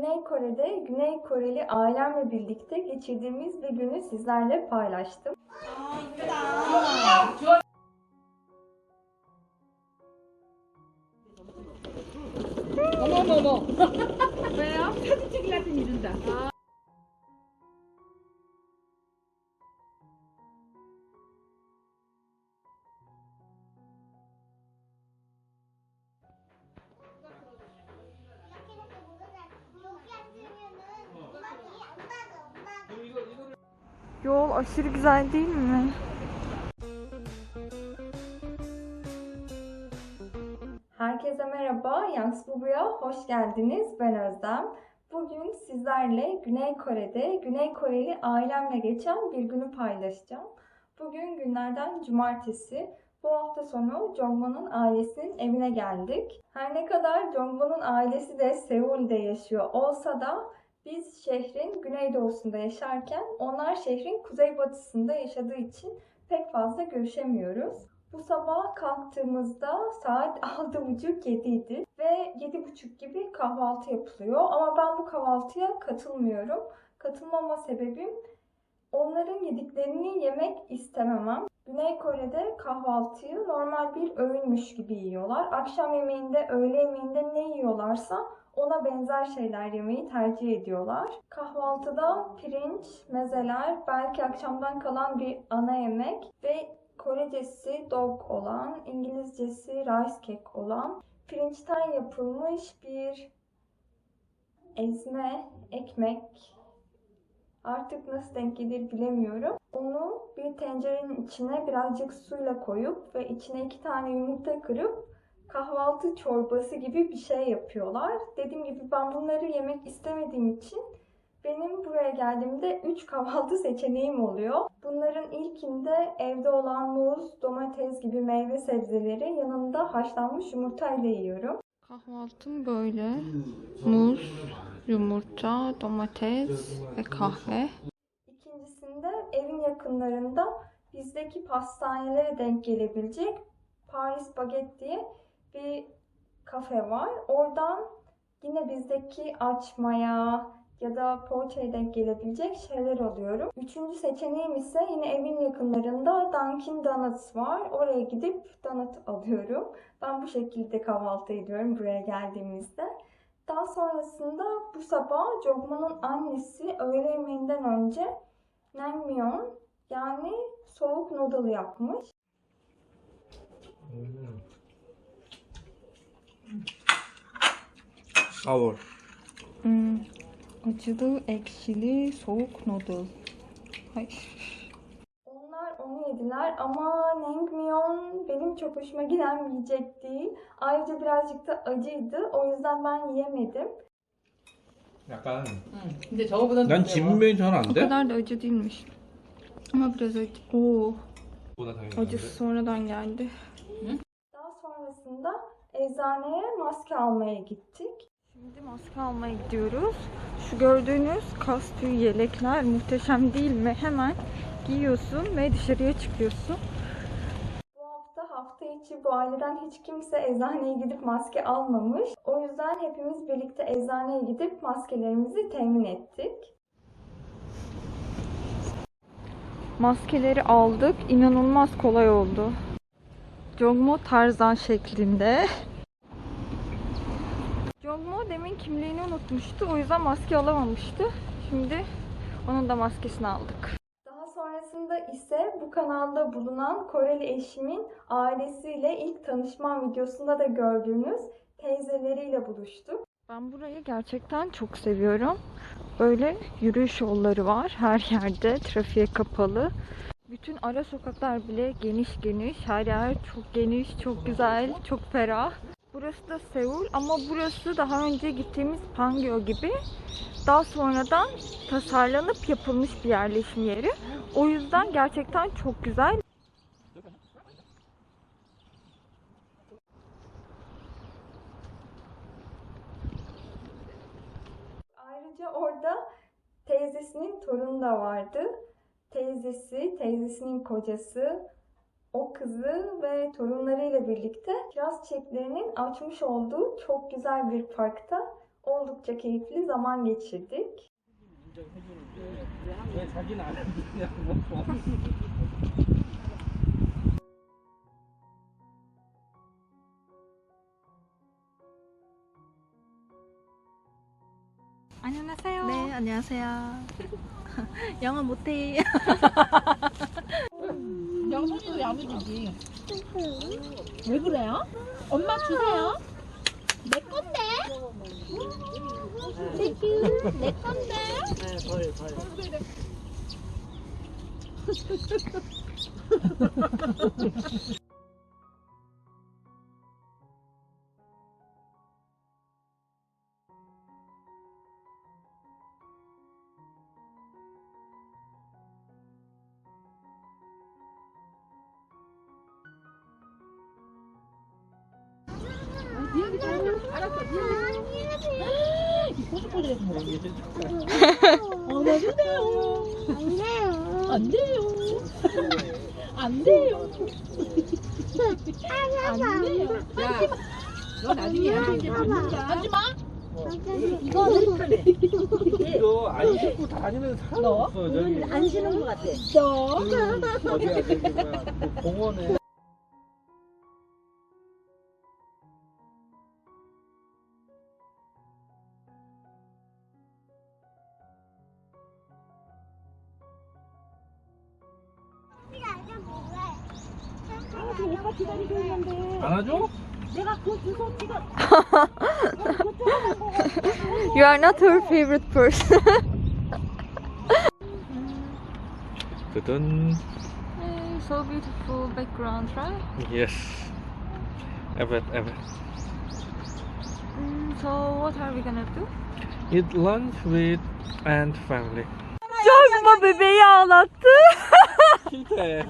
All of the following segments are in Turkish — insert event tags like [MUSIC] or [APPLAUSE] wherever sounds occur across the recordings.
Güney Kore'de Güney Koreli ailemle birlikte geçirdiğimiz bir günü sizlerle paylaştım. 어머머머. 왜요? 사진 찍으려고 이른다. Yol aşırı güzel değil mi? Herkese merhaba, Yangs Bubu'ya hoş geldiniz. Ben Özlem. Bugün sizlerle Güney Kore'de Güney Koreli ailemle geçen bir günü paylaşacağım. Bugün günlerden cumartesi. Bu hafta sonu Jongwon'un ailesinin evine geldik. Her ne kadar Jongwon'un ailesi de Seul'de yaşıyor olsa da biz şehrin güneydoğusunda yaşarken onlar şehrin kuzeybatısında yaşadığı için pek fazla görüşemiyoruz. Bu sabah kalktığımızda saat [LAUGHS] 6.30-7 idi ve 7.30 gibi kahvaltı yapılıyor. Ama ben bu kahvaltıya katılmıyorum. Katılmama sebebim onların yediklerini yemek istememem. Güney Kore'de kahvaltıyı normal bir öğünmüş gibi yiyorlar. Akşam yemeğinde, öğle yemeğinde ne yiyorlarsa ona benzer şeyler yemeyi tercih ediyorlar. Kahvaltıda pirinç, mezeler, belki akşamdan kalan bir ana yemek ve Korecesi dog olan, İngilizcesi rice cake olan, pirinçten yapılmış bir ezme, ekmek, artık nasıl denk gelir bilemiyorum. Onu bir tencerenin içine birazcık suyla koyup ve içine iki tane yumurta kırıp kahvaltı çorbası gibi bir şey yapıyorlar. Dediğim gibi ben bunları yemek istemediğim için benim buraya geldiğimde 3 kahvaltı seçeneğim oluyor. Bunların ilkinde evde olan muz, domates gibi meyve sebzeleri yanında haşlanmış yumurtayla yiyorum. Kahvaltım böyle. Muz, yumurta, domates ve kahve. İkincisinde evin yakınlarında bizdeki pastanelere denk gelebilecek Paris Baguette diye bir kafe var. Oradan yine bizdeki açmaya ya da poğaçaya gelebilecek şeyler alıyorum. Üçüncü seçeneğim ise yine evin yakınlarında Dunkin Donuts var. Oraya gidip donut alıyorum. Ben bu şekilde kahvaltı ediyorum buraya geldiğimizde. Daha sonrasında bu sabah Jogman'ın annesi öğle yemeğinden önce naengmyeon yani soğuk noodle yapmış. Sour. Hmm, acılı, ekşili, soğuk noodle. Ay. Onlar onu yediler ama naengmyeon benim çok hoşuma giden bir yiyecek değil. Ayrıca birazcık da acıydı. O yüzden ben yiyemedim. 약간 응. 근데 저거보단 난 진면이 잘 안 O 돼. kadar da acı değilmiş. Ama biraz acı. Oo, 보다 당연히 안 acısı 돼. sonradan geldi. Hı? Daha sonrasında eczaneye maske almaya gittik. Şimdi maske almaya gidiyoruz. Şu gördüğünüz kas tüyü yelekler muhteşem değil mi? Hemen giyiyorsun ve dışarıya çıkıyorsun. Bu hafta hafta içi bu aileden hiç kimse eczaneye gidip maske almamış. O yüzden hepimiz birlikte eczaneye gidip maskelerimizi temin ettik. Maskeleri aldık. İnanılmaz kolay oldu. Jongmo Tarzan şeklinde. Jongmo demin kimliğini unutmuştu. O yüzden maske alamamıştı. Şimdi onun da maskesini aldık. Daha sonrasında ise bu kanalda bulunan Koreli eşimin ailesiyle ilk tanışma videosunda da gördüğünüz teyzeleriyle buluştuk. Ben burayı gerçekten çok seviyorum. Böyle yürüyüş yolları var her yerde. Trafiğe kapalı. Bütün ara sokaklar bile geniş geniş. Her yer çok geniş, çok güzel, çok ferah. Burası da Seul ama burası daha önce gittiğimiz Pangyo gibi daha sonradan tasarlanıp yapılmış bir yerleşim yeri. O yüzden gerçekten çok güzel. Ayrıca orada teyzesinin torunu da vardı. Teyzesi, teyzesinin kocası, o kızı ve torunlarıyla birlikte kiraz çiçeklerinin açmış olduğu çok güzel bir parkta Oldukça keyifli zaman geçirdik. 왜 자기는 안 해주냐고. 안녕하세요. 네, 안녕하세요. [LAUGHS] 영어 못해. [LAUGHS] 양손이도 야무지지. 왜 그래요? 엄마 주세요. 내 건데. 땡큐. 내 건데. 알았어. [LAUGHS] 안 돼요. 안 돼요. 야, 너 나중에 이제 받는다. 하지 마. 이거 안 신고 다니는 사람 너? 없어. 저기 안 쉬는 것 같아. 너. 어디 야 저기 [LAUGHS] 뭐야 그 공원에. 안아줘? You are not her favorite person. [LAUGHS] 뜨든. so beautiful background, right? Yes. Evet, evet. Mm, so what are we gonna do? Eat lunch with and family. Çorba bebeği ağlattı. 실패.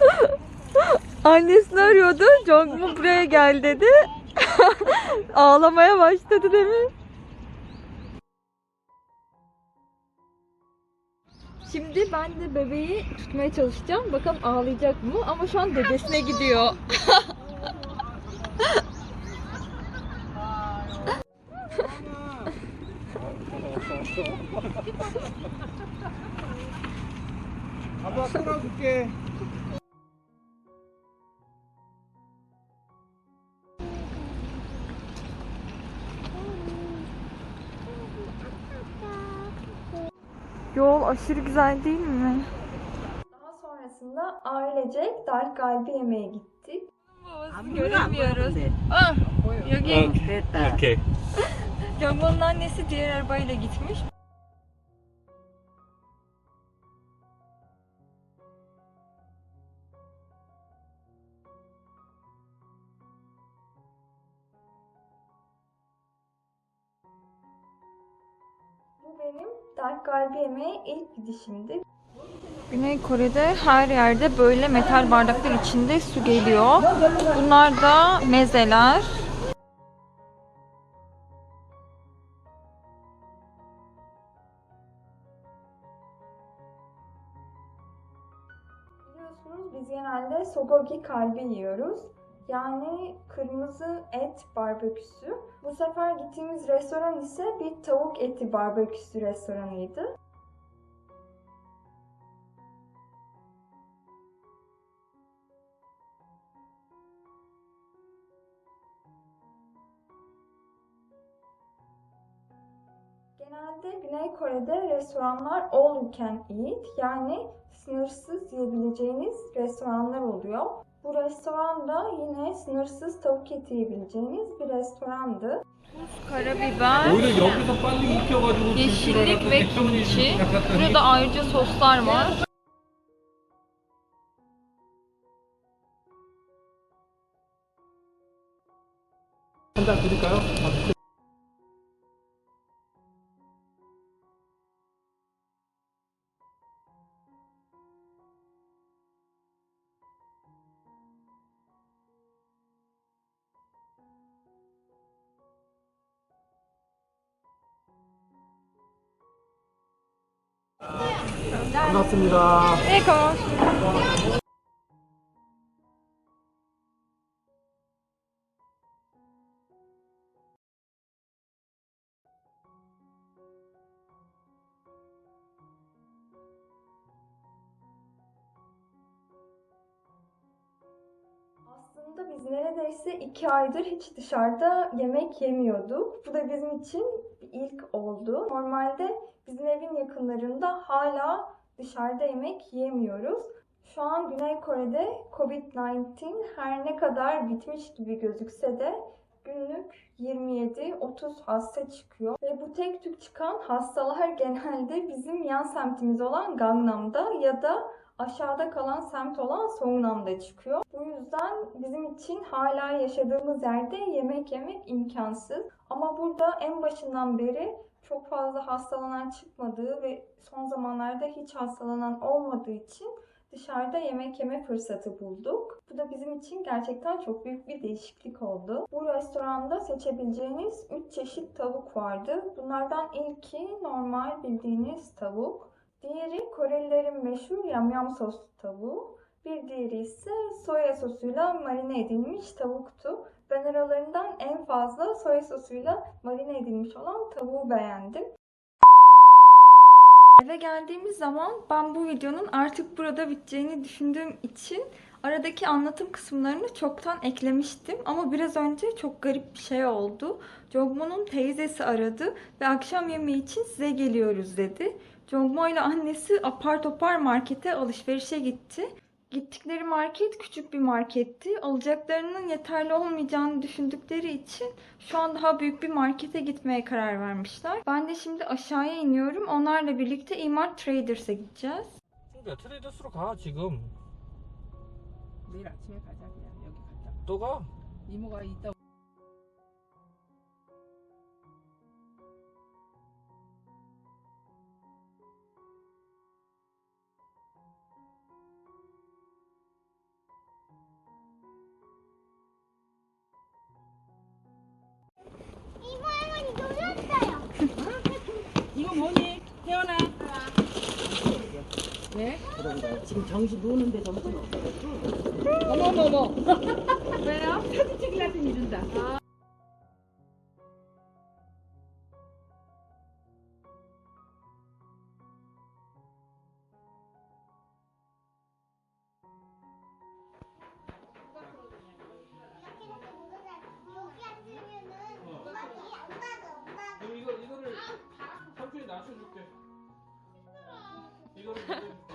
[LAUGHS] Annesini arıyordu. Jongmu buraya gel dedi. [LAUGHS] Ağlamaya başladı demin. Şimdi ben de bebeği tutmaya çalışacağım. Bakalım ağlayacak mı? Ama şu an dedesine gidiyor. 아빠 aşırı güzel değil mi? Daha sonrasında ailecek Dark Galbi yemeğe gittik. Babası göremiyoruz. Ah, yok yok. Ah, okay. Gömba'nın annesi diğer arabayla gitmiş. Yemeğe ilk gidişimdi. Güney Kore'de her yerde böyle metal bardaklar içinde su geliyor. Bunlar da mezeler. Biliyorsunuz biz genelde sogogi kalbi yiyoruz. Yani kırmızı et barbeküsü. Bu sefer gittiğimiz restoran ise bir tavuk eti barbeküsü restoranıydı. Genelde Güney Kore'de restoranlar all you can eat yani sınırsız yiyebileceğiniz restoranlar oluyor. Bu restoran da yine sınırsız tavuk eti yiyebileceğiniz bir restorandı. Tuz, karabiber, 오히려 여기서 빨리 익혀가지고 yeşillik ve kimchi. Burada ayrıca soslar var. 한잔 드릴까요? 반갑습니다. 에고. Aslında biz neredeyse iki aydır hiç dışarıda yemek yemiyorduk. Bu da bizim için ilk oldu. Normalde bizim evin yakınlarında hala dışarıda yemek yemiyoruz. Şu an Güney Kore'de Covid-19 her ne kadar bitmiş gibi gözükse de günlük 27-30 hasta çıkıyor. Ve bu tek tük çıkan hastalar genelde bizim yan semtimiz olan Gangnam'da ya da aşağıda kalan semt olan Songnam'da çıkıyor. Bu yüzden bizim için hala yaşadığımız yerde yemek yemek imkansız. Ama burada en başından beri çok fazla hastalanan çıkmadığı ve son zamanlarda hiç hastalanan olmadığı için dışarıda yemek yeme fırsatı bulduk. Bu da bizim için gerçekten çok büyük bir değişiklik oldu. Bu restoranda seçebileceğiniz 3 çeşit tavuk vardı. Bunlardan ilki normal bildiğiniz tavuk. Diğeri Korelilerin meşhur yamyam soslu tavuğu. Bir diğeri ise soya sosuyla marine edilmiş tavuktu. Ben aralarından en fazla soya sosuyla marine edilmiş olan tavuğu beğendim. Eve geldiğimiz zaman ben bu videonun artık burada biteceğini düşündüğüm için aradaki anlatım kısımlarını çoktan eklemiştim. Ama biraz önce çok garip bir şey oldu. Jongmo'nun teyzesi aradı ve akşam yemeği için size geliyoruz dedi. Jongmo ile annesi apar topar markete alışverişe gitti. Gittikleri market küçük bir marketti. Alacaklarının yeterli olmayacağını düşündükleri için şu an daha büyük bir markete gitmeye karar vermişler. Ben de şimdi aşağıya iniyorum. Onlarla birlikte Imar Traders'e gideceğiz. 야 트레이더스로 가 지금 내일 아침에 가자 그냥 여기 가자. 또 가? 이모가 이따 이모 할머니 놀랐어요. 이거 뭐니? 왜? 지금 정신 노는데 정신 없어. 어머머머. 왜요? 사진 찍으려고 이른다. 그럼 이거 이거를 삼촌이 낮춰줄게 이거를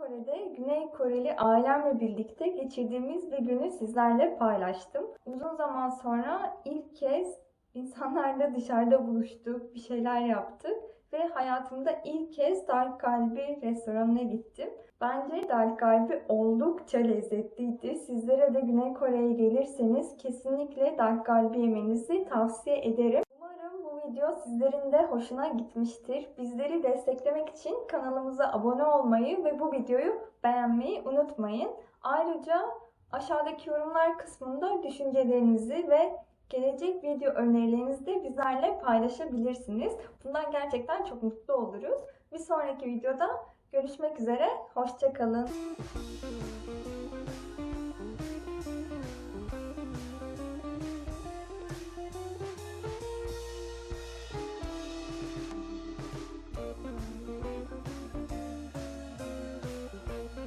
Kore'de Güney Koreli ailemle birlikte geçirdiğimiz bir günü sizlerle paylaştım. Uzun zaman sonra ilk kez insanlarla dışarıda buluştuk, bir şeyler yaptık ve hayatımda ilk kez Dark Kalbi restoranına gittim. Bence Dark Kalbi oldukça lezzetliydi. Sizlere de Güney Kore'ye gelirseniz kesinlikle Dark Kalbi yemenizi tavsiye ederim. Video sizlerin de hoşuna gitmiştir. Bizleri desteklemek için kanalımıza abone olmayı ve bu videoyu beğenmeyi unutmayın. Ayrıca aşağıdaki yorumlar kısmında düşüncelerinizi ve gelecek video önerilerinizi de bizlerle paylaşabilirsiniz. Bundan gerçekten çok mutlu oluruz. Bir sonraki videoda görüşmek üzere. Hoşçakalın.